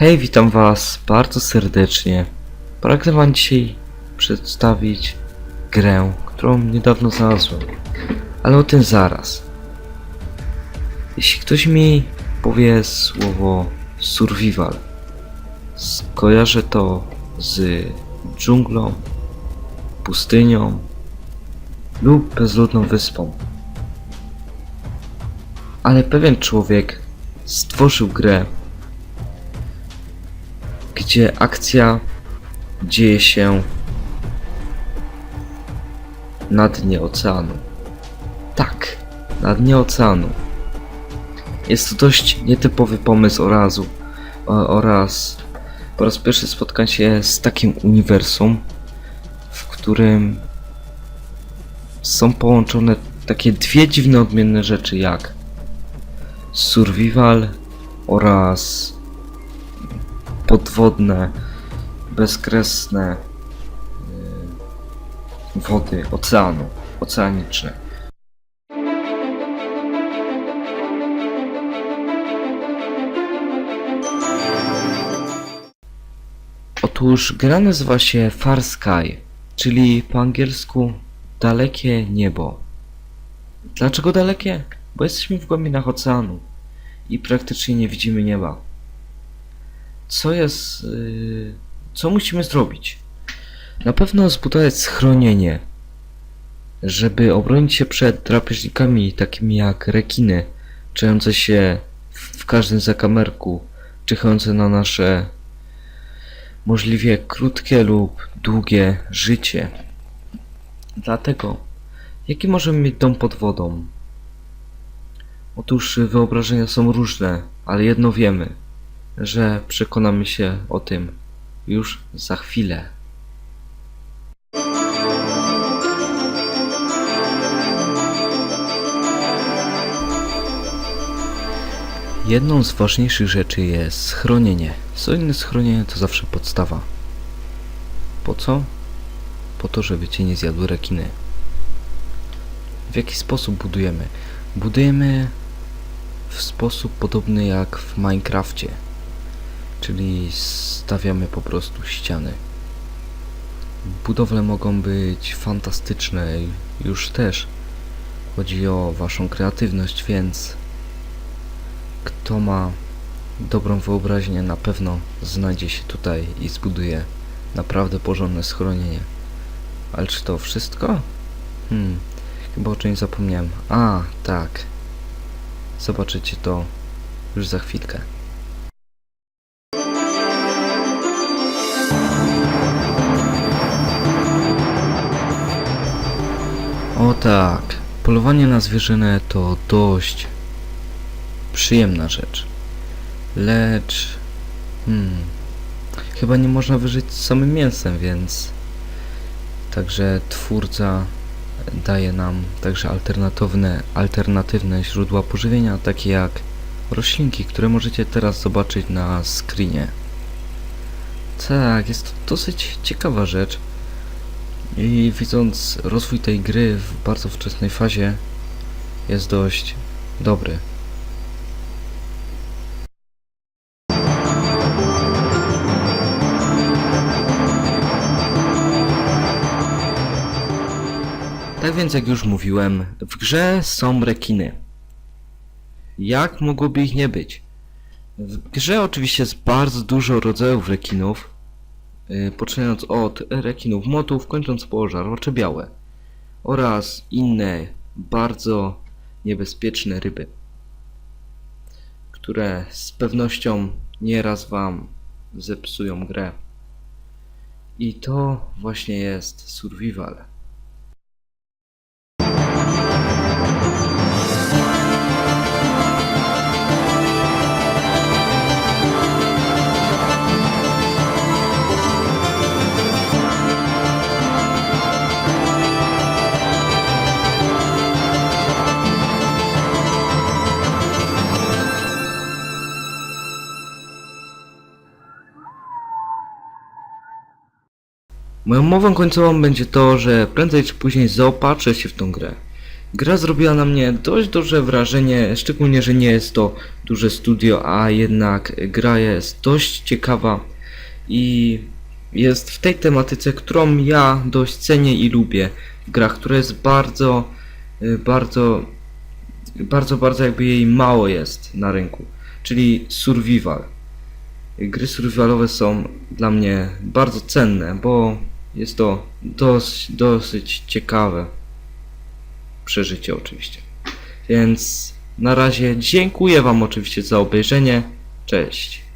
Hej, witam was bardzo serdecznie. Pragnę wam dzisiaj przedstawić grę, którą niedawno znalazłem. Ale o tym zaraz. Jeśli ktoś mi powie słowo survival, skojarzę to z dżunglą, pustynią lub bezludną wyspą. Ale pewien człowiek stworzył grę, gdzie akcja dzieje się na dnie oceanu. Tak, na dnie oceanu. Jest to dość nietypowy pomysł orazu, o, oraz po raz pierwszy spotkam się z takim uniwersum, w którym są połączone takie dwie dziwne odmienne rzeczy jak survival oraz podwodne, bezkresne y, wody oceanu, oceaniczne. Otóż gra nazywa się Far Sky, czyli po angielsku dalekie niebo. Dlaczego dalekie? Bo jesteśmy w głębinach oceanu i praktycznie nie widzimy nieba. Co jest. Yy, co musimy zrobić? Na pewno zbudować schronienie, żeby obronić się przed drapieżnikami takimi jak rekiny, czujące się w każdym zakamerku, czyhające na nasze możliwie krótkie lub długie życie. Dlatego, jaki możemy mieć dom pod wodą? Otóż wyobrażenia są różne, ale jedno wiemy, że przekonamy się o tym już za chwilę. Jedną z ważniejszych rzeczy jest schronienie. Solidne schronienie to zawsze podstawa. Po co? Po to, żeby cię nie zjadły rekiny. W jaki sposób budujemy? Budujemy w sposób podobny jak w Minecrafcie. Czyli stawiamy po prostu ściany. Budowle mogą być fantastyczne już też. Chodzi o waszą kreatywność, więc kto ma dobrą wyobraźnię na pewno znajdzie się tutaj i zbuduje naprawdę porządne schronienie. Ale czy to wszystko? Hmm, chyba o czymś zapomniałem. A, tak. Zobaczycie to już za chwilkę. O tak, polowanie na zwierzynę to dość przyjemna rzecz. Lecz... Hmm, chyba nie można wyżyć samym mięsem, więc... Także twórca daje nam także alternatywne, alternatywne źródła pożywienia, takie jak roślinki, które możecie teraz zobaczyć na screenie. Tak, jest to dosyć ciekawa rzecz. I widząc rozwój tej gry w bardzo wczesnej fazie, jest dość dobry. Tak więc, jak już mówiłem, w grze są rekiny. Jak mogłoby ich nie być? W grze oczywiście jest bardzo dużo rodzajów rekinów, poczynając od rekinów motów, kończąc po żarłocze białe oraz inne bardzo niebezpieczne ryby, które z pewnością nieraz Wam zepsują grę. I to właśnie jest survival. Moją mową końcową będzie to, że prędzej czy później zaopatrzę się w tą grę. Gra zrobiła na mnie dość duże wrażenie, szczególnie, że nie jest to duże studio, a jednak gra jest dość ciekawa i jest w tej tematyce, którą ja dość cenię i lubię w grach, która jest bardzo, y, bardzo, bardzo, bardzo jakby jej mało jest na rynku, czyli survival. Gry survivalowe są dla mnie bardzo cenne, bo jest to dosyć, dosyć ciekawe przeżycie oczywiście. Więc na razie dziękuję Wam oczywiście za obejrzenie. Cześć.